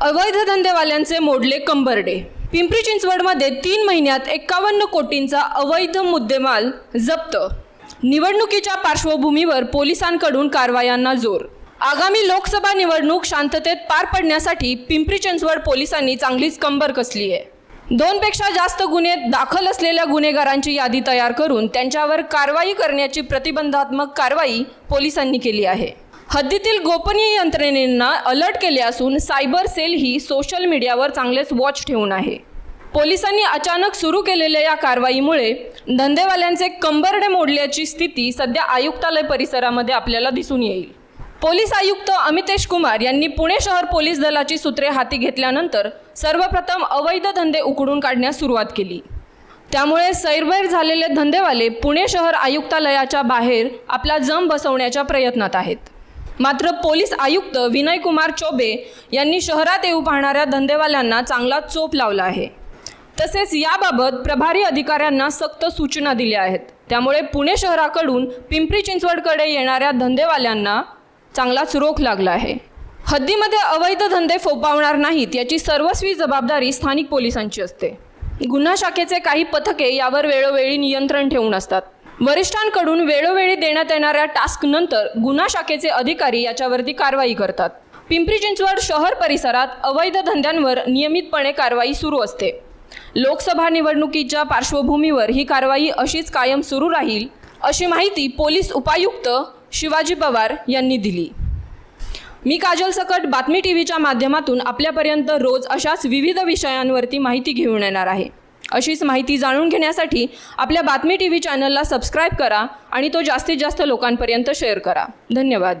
अवैध धंदेवाल्यांचे मोडले कंबरडे. पिंपरी चिंचवडमध्ये तीन महिन्यात एकावन्न कोटींचा अवैध मुद्देमाल जप्त. निवडणुकीच्या पार्श्वभूमीवर पोलिसांकडून कारवायांना जोर. आगामी लोकसभा निवडणूक शांततेत पार पडण्यासाठी पिंपरी चिंचवड पोलिसांनी चांगलीच कंबर कसली आहे. दोनपेक्षा जास्त गुन्हे दाखल असलेल्या गुन्हेगारांची यादी तयार करून त्यांच्यावर कारवाई करण्याची प्रतिबंधात्मक कारवाई पोलिसांनी केली आहे. हद्दीतील गोपनीय यंत्रणेंना अलर्ट केले असून सायबर सेल ही सोशल मीडियावर चांगलेच वॉच ठेवून आहे. पोलिसांनी अचानक सुरू केलेल्या या कारवाईमुळे धंदेवाल्यांचे कंबरडे मोडल्याची स्थिती सध्या आयुक्तालय परिसरामध्ये आपल्याला दिसून येईल. पोलीस आयुक्त अमितेश कुमार यांनी पुणे शहर पोलीस दलाची सूत्रे हाती घेतल्यानंतर सर्वप्रथम अवैध धंदे उकडून काढण्यास सुरुवात केली. त्यामुळे सैरवैर झालेले धंदेवाले पुणे शहर आयुक्तालयाच्या बाहेर आपला जम बसवण्याच्या प्रयत्नात आहेत. मात्र पोलीस आयुक्त विनय कुमार चोबे यांनी शहरात येऊ पाहणाऱ्या धंदेवाल्यांना चांगला चोप लावला आहे. तसेच याबाबत प्रभारी अधिकाऱ्यांना सक्त सूचना दिल्या आहेत. त्यामुळे पुणे शहराकडून पिंपरी चिंचवडकडे येणाऱ्या धंदेवाल्यांना चांगलाच रोख लागला आहे. हद्दीमध्ये अवैध धंदे फोपावणार नाहीत याची सर्वस्वी जबाबदारी स्थानिक पोलिसांची असते. गुन्हा शाखेचे काही पथके यावर वेळोवेळी नियंत्रण ठेवून असतात. वरिष्ठांकडून वेळोवेळी देण्यात येणाऱ्या टास्क नंतर गुन्हा शाखेचे अधिकारी याच्यावरती कारवाई करतात. पिंपरी चिंचवड शहर परिसरात अवैध धंद्यांवर नियमितपणे कारवाई सुरू असते. लोकसभा निवडणुकीच्या पार्श्वभूमीवर ही कारवाई अशीच कायम सुरू राहील अशी माहिती पोलीस उपायुक्त शिवाजी पवार यांनी दिली. मी काजल सकट बातमी टी व्हीच्या माध्यमातून आपल्यापर्यंत रोज अशाच विविध विषयांवरती माहिती घेऊन येणार आहे. अशीच माहिती जाणून घेण्यासाठी आपल्या बातमी टी व्ही चॅनलला सबस्क्राईब करा आणि तो जास्तीत जास्त लोकांपर्यंत शेअर करा. धन्यवाद.